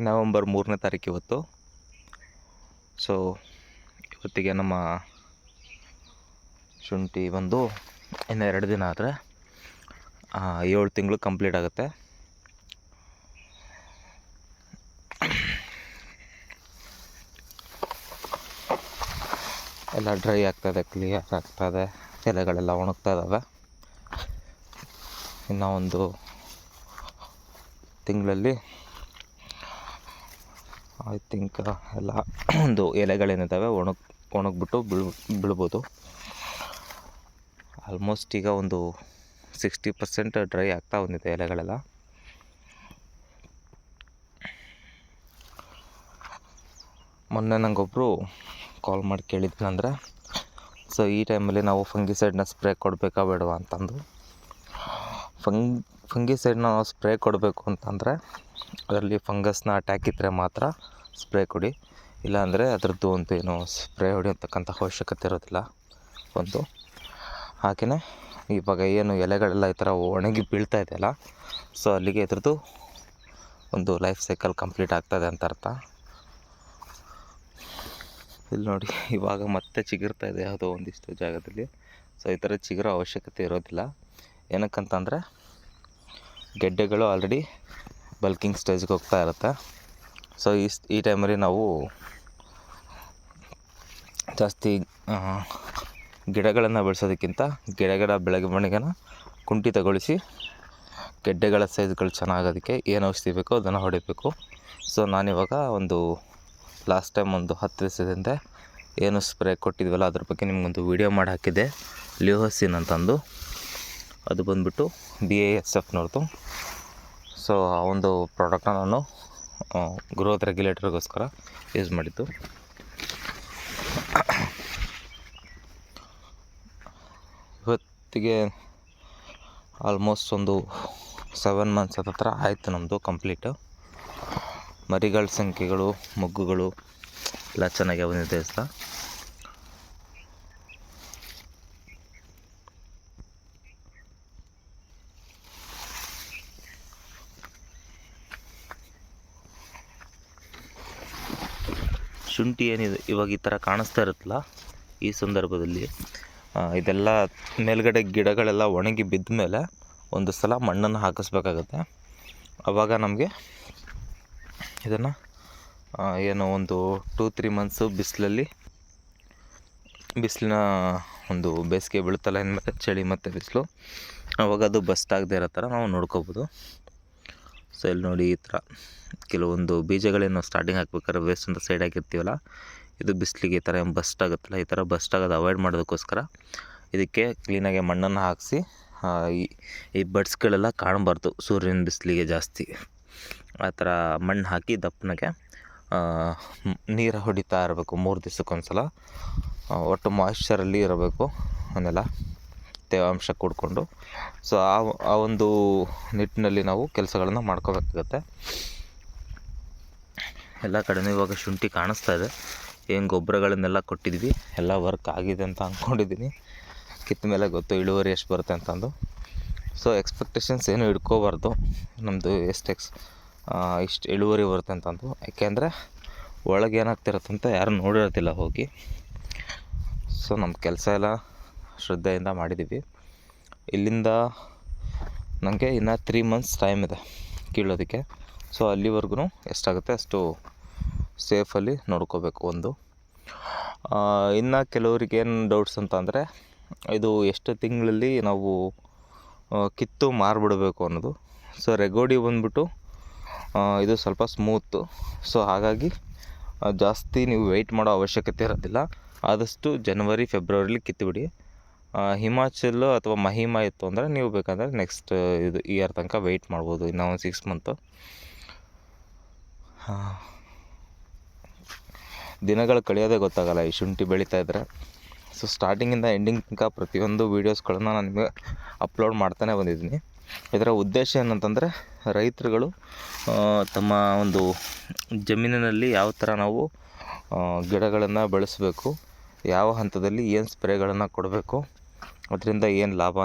November ಮೂರನೇ ತಾರೀಕು ಇವತ್ತು. ಸೊ ಇವತ್ತಿಗೆ ನಮ್ಮ ಶುಂಠಿ ಬಂದು ಇನ್ನು ಎರಡು ದಿನ ಆದರೆ ಏಳು ತಿಂಗಳು ಕಂಪ್ಲೀಟ್ ಆಗುತ್ತೆ. ಎಲ್ಲ ಡ್ರೈ ಆಗ್ತದೆ ಕ್ಲಿಯರ್ ಆಗ್ತದೆ, ಎಲೆಗಳೆಲ್ಲ ಒಣಗ್ತಾ ಇದ್ದಾವೆ ಇನ್ನೂ ಒಂದು ತಿಂಗಳಲ್ಲಿ ಐ ಥಿಂಕ್ ಎಲ್ಲ ಒಂದು ಎಲೆಗಳೇನಿದ್ದಾವೆ ಒಣಗ್, ಒಣಗಿಬಿಟ್ಟು ಬೀಳ್, ಬೀಳ್ಬೋದು. ಆಲ್ಮೋಸ್ಟ್ ಈಗ ಒಂದು ಸಿಕ್ಸ್ಟಿ ಪರ್ಸೆಂಟ್ ಡ್ರೈ ಆಗ್ತಾ ಬಂದಿದೆ ಎಲೆಗಳೆಲ್ಲ. ಮೊನ್ನೆ ನಂಗೊಬ್ಬರು ಕಾಲ್ ಮಾಡಿ ಕೇಳಿದ್ನಂದರೆ ಸೊ ಈ ಟೈಮಲ್ಲಿ ನಾವು ಫಂಗಿಸೈಡ್ನ ಸ್ಪ್ರೇ ಕೊಡಬೇಕಾ ಬೇಡವಾ? ಅಂತಂದು. ಫಂಗ್, ಫಂಗಿಸೈಡ್ನ ನಾವು ಸ್ಪ್ರೇ ಕೊಡಬೇಕು ಅಂತಂದರೆ ಅದರಲ್ಲಿ ಫಂಗಸ್ನ ಅಟ್ಯಾಕ್ ಇದ್ದರೆ ಮಾತ್ರ ಸ್ಪ್ರೇ ಕೊಡಿ. ಇಲ್ಲಾಂದರೆ ಅದರದ್ದು ಒಂದು ಏನು ಸ್ಪ್ರೇ ಹೊಡೆಯತಕ್ಕಂಥ ಅವಶ್ಯಕತೆ ಇರೋದಿಲ್ಲ ಒಂದು. ಹಾಗೆಯೇ ಇವಾಗ ಏನು ಎಲೆಗಳೆಲ್ಲ ಈ ಥರ ಒಣಗಿ ಬೀಳ್ತಾ ಇದೆಯಲ್ಲ, ಸೊ ಅಲ್ಲಿಗೆ ಇದ್ರದ್ದು ಒಂದು ಲೈಫ್ ಸೈಕಲ್ ಕಂಪ್ಲೀಟ್ ಆಗ್ತದೆ ಅಂತ ಅರ್ಥ. ಇಲ್ಲಿ ನೋಡಿ, ಇವಾಗ ಮತ್ತೆ ಚಿಗುರ್ತಾ ಇದೆ ಯಾವುದೋ ಒಂದಿಷ್ಟು ಜಾಗದಲ್ಲಿ. ಸೊ ಈ ಥರ ಚಿಗುರೋ ಅವಶ್ಯಕತೆ ಇರೋದಿಲ್ಲ. ಏನಕ್ಕಂತಂದರೆ ಗೆಡ್ಡೆಗಳು ಆಲ್ರೆಡಿ ಬಲ್ಕಿಂಗ್ ಸ್ಟೇಜ್ಗೆ ಹೋಗ್ತಾ ಇರುತ್ತೆ. ಸೊ, ಈ ಈ ಟೈಮಲ್ಲಿ ನಾವು ಜಾಸ್ತಿ ಗಿಡಗಳನ್ನು ಬೆಳೆಸೋದಕ್ಕಿಂತ ಗಿಡಗಳ ಬೆಳವಣಿಗೆನ ಕುಂಠಿತಗೊಳಿಸಿ ಗೆಡ್ಡೆಗಳ ಸೈಜ್ಗಳು ಚೆನ್ನಾಗೋದಕ್ಕೆ ಏನು ಔಷಧಿ ಬೇಕೋ ಅದನ್ನು ಹೊಡಿಬೇಕು. ಸೊ ನಾನಿವಾಗ ಒಂದು ಲಾಸ್ಟ್ ಟೈಮ್ ಒಂದು ಹತ್ತು ದಿವಸದಿಂದ ಏನು ಸ್ಪ್ರೇ ಕೊಟ್ಟಿದ್ವಲ್ಲ ಅದ್ರ ಬಗ್ಗೆ ನಿಮಗೊಂದು ವೀಡಿಯೋ ಮಾಡಿ ಹಾಕಿದ್ದೆ. ಲಿಯೋಸಿನ್ ಅಂತಂದು. ಅದು ಬಂದುಬಿಟ್ಟು ಬಿ ಎ ಎಸ್ ಎಫ್ನವ್ರದ್ದು ಸೊ ಆ ಒಂದು ಪ್ರಾಡಕ್ಟನ್ನ ನಾನು ಗ್ರೋತ್ ರೆಗ್ಯುಲೇಟರ್ಗೋಸ್ಕರ ಯೂಸ್ ಮಾಡಿದ್ದು. ಇವತ್ತಿಗೆ ಆಲ್ಮೋಸ್ಟ್ ಒಂದು ಸೆವೆನ್ ಮಂತ್ಸ್ ಹತ್ರ ಆಯಿತು ನಮ್ಮದು ಕಂಪ್ಲೀಟು ಮರಿಗಳ ಸಂಖ್ಯೆಗಳು, ಮೊಗ್ಗುಗಳು ಎಲ್ಲ ಚೆನ್ನಾಗಿ ಬಂದಿದೆ ಸಹ ಶುಂಠಿ ಏನಿದೆ ಇವಾಗ ಈ ಥರ ಕಾಣಿಸ್ತಾ ಇರುತ್ತಲ್ಲ ಈ ಸಂದರ್ಭದಲ್ಲಿ ಇದೆಲ್ಲ ಮೇಲ್ಗಡೆ ಗಿಡಗಳೆಲ್ಲ ಒಣಗಿ ಬಿದ್ದ ಮೇಲೆ ಒಂದು ಸಲ ಮಣ್ಣನ್ನು ಹಾಕಿಸ್ಬೇಕಾಗತ್ತೆ. ಆವಾಗ ನಮಗೆ ಇದನ್ನು ಏನೋ ಒಂದು ಟೂ ತ್ರೀ ಮಂತ್ಸು ಬಿಸಿಲಲ್ಲಿ, ಬಿಸಿಲಿನ ಒಂದು ಬೇಸಿಗೆ ಬೀಳುತ್ತಲ್ಲ ಇನ್ಮೇಲೆ ಚಳಿ ಮತ್ತು ಬಿಸಿಲು ಆವಾಗ ಅದು ಬಸ್ಟ್ ಆಗದೆ ಇರೋ ಥರ ನಾವು ನೋಡ್ಕೋಬೋದು. ಸೊ ಇಲ್ಲಿ ನೋಡಿ ಈ ಥರ ಕೆಲವೊಂದು ಬೀಜಗಳೇನು ಸ್ಟಾರ್ಟಿಂಗ್ ಹಾಕ್ಬೇಕಾದ್ರೆ ವೇಸ್ಟ್ ಅಂತ ಸೈಡ್ ಹಾಕಿರ್ತೀವಲ್ಲ ಇದು ಬಿಸಿಲಿಗೆ ಈ ಥರ ಬಸ್ಟ್ ಆಗುತ್ತಲ್ಲ ಈ ಥರ ಬಸ್ಟ್ ಆಗೋದು ಅವಾಯ್ಡ್ ಮಾಡೋದಕ್ಕೋಸ್ಕರ ಇದಕ್ಕೆ ಕ್ಲೀನಾಗಿ ಮಣ್ಣನ್ನು ಹಾಕಿಸಿ ಈ ಬಡ್ಸ್ಗಳೆಲ್ಲ ಕಾಣಬಾರ್ದು ಸೂರ್ಯನ ಬಿಸಿಲಿಗೆ ಜಾಸ್ತಿ. ಆ ಥರ ಮಣ್ಣು ಹಾಕಿ ದಪ್ಪನಾಗೆ ನೀರು ಹೊಡಿತಾ ಇರಬೇಕು ಮೂರು ದಿವ್ಸಕ್ಕೊಂದು ಸಲ ಆ, ಒಟ್ಟು ಮಾಯ್ಶ್ಚರಲ್ಲಿ ಇರಬೇಕು ಅವನ್ನೆಲ್ಲ ತೇವಾಂಶ ಕೂಡಿಕೊಂಡು. ಸೊ ಆ ಆ ಒಂದು ನಿಟ್ಟಿನಲ್ಲಿ ನಾವು ಕೆಲಸಗಳನ್ನು ಮಾಡ್ಕೋಬೇಕಾಗತ್ತೆ. ಎಲ್ಲ ಕಡೆನೂ ಇವಾಗ ಶುಂಠಿ ಕಾಣಿಸ್ತಾ ಇದೆ. ಏನು ಗೊಬ್ಬರಗಳನ್ನೆಲ್ಲ ಕೊಟ್ಟಿದ್ವಿ. ಎಲ್ಲ ವರ್ಕ್ ಆಗಿದೆ ಅಂತ ಅಂದ್ಕೊಂಡಿದ್ದೀನಿ ಕಿತ್ತ ಮೇಲೆ ಗೊತ್ತು ಇಳುವರಿ ಎಷ್ಟು ಬರುತ್ತೆ ಅಂತಂದು. ಸೊ ಎಕ್ಸ್ಪೆಕ್ಟೇಷನ್ಸ್ ಏನು ಇಟ್ಕೋಬಾರ್ದು ನಮ್ಮದು ಎಷ್ಟು ಎಕ್ಸ್ ಇಷ್ಟು ಇಳುವರಿ ಬರುತ್ತೆ ಅಂತಂದು. ಯಾಕೆಂದರೆ ಒಳಗೆ ಏನಾಗ್ತಿರುತ್ತೆ ಅಂತ ಯಾರು ನೋಡಿರೋದಿಲ್ಲ ಹೋಗಿ. ಸೊ ನಮ್ಮ ಕೆಲಸ ಎಲ್ಲ ಶ್ರದ್ಧೆಯಿಂದ ಮಾಡಿದ್ದೀವಿ. ಇಲ್ಲಿಂದ ನನಗೆ ಇನ್ನು ತ್ರೀ ಮಂತ್ಸ್ ಟೈಮ್ ಇದೆ ಕೀಳೋದಕ್ಕೆ. ಸೊ ಅಲ್ಲಿವರೆಗೂ ಎಷ್ಟಾಗುತ್ತೆ ಅಷ್ಟು ಸೇಫಲ್ಲಿ ನೋಡ್ಕೋಬೇಕು ಒಂದು. ಇನ್ನು ಕೆಲವರಿಗೆ ಏನು ಡೌಟ್ಸ್ ಅಂತ ಅಂದರೆ, ಇದು ಎಷ್ಟು ತಿಂಗಳಲ್ಲಿ ನಾವು ಕಿತ್ತು ಮಾರಿಬಿಡಬೇಕು ಅನ್ನೋದು. ಸೊ ರೆಗೋಡಿ ಬಂದ್ಬಿಟ್ಟು ಇದು ಸ್ವಲ್ಪ ಸ್ಮೂತು ಸೊ ಹಾಗಾಗಿ ಜಾಸ್ತಿ ನೀವು ವೆಯ್ಟ್ ಮಾಡೋ ಅವಶ್ಯಕತೆ ಇರೋದಿಲ್ಲ. ಆದಷ್ಟು ಜನವರಿ ಫೆಬ್ರವರಿಲಿ ಕಿತ್ತುಬಿಡಿ ಹಿಮಾಚಲ್ ಅಥವಾ ಮಹಿಮ ಇತ್ತು ಅಂದರೆ ನೀವು ಬೇಕಂದರೆ ನೆಕ್ಸ್ಟ್ ಇದು ಇಯರ್ ತನಕ ವೆಯ್ಟ್ ಮಾಡ್ಬೋದು. ಇನ್ನೂ ಒಂದು ಸಿಕ್ಸ್ ಮಂತು ದಿನಗಳು ಕಳೆಯೋದೇ ಗೊತ್ತಾಗಲ್ಲ, ಈ ಶುಂಠಿ ಬೆಳೀತಾ ಇದ್ದರೆ ಸೊ ಸ್ಟಾರ್ಟಿಂಗಿಂದ ಎಂಡಿಂಗ್ ತನಕ ಪ್ರತಿಯೊಂದು ವೀಡಿಯೋಸ್ಗಳನ್ನು ನಾನು ನಿಮಗೆ ಅಪ್ಲೋಡ್ ಮಾಡ್ತಾನೆ ಬಂದಿದ್ದೀನಿ. ಇದರ ಉದ್ದೇಶ ಏನಂತಂದರೆ, ರೈತರುಗಳು ತಮ್ಮ ಒಂದು ಜಮೀನಿನಲ್ಲಿ ಯಾವ ಥರ ನಾವು ಗಿಡಗಳನ್ನು ಬೆಳೆಸಬೇಕು, ಯಾವ ಹಂತದಲ್ಲಿ ಏನು ಸ್ಪ್ರೇಗಳನ್ನು ಕೊಡಬೇಕು ಅದರಿಂದ ಏನು ಲಾಭ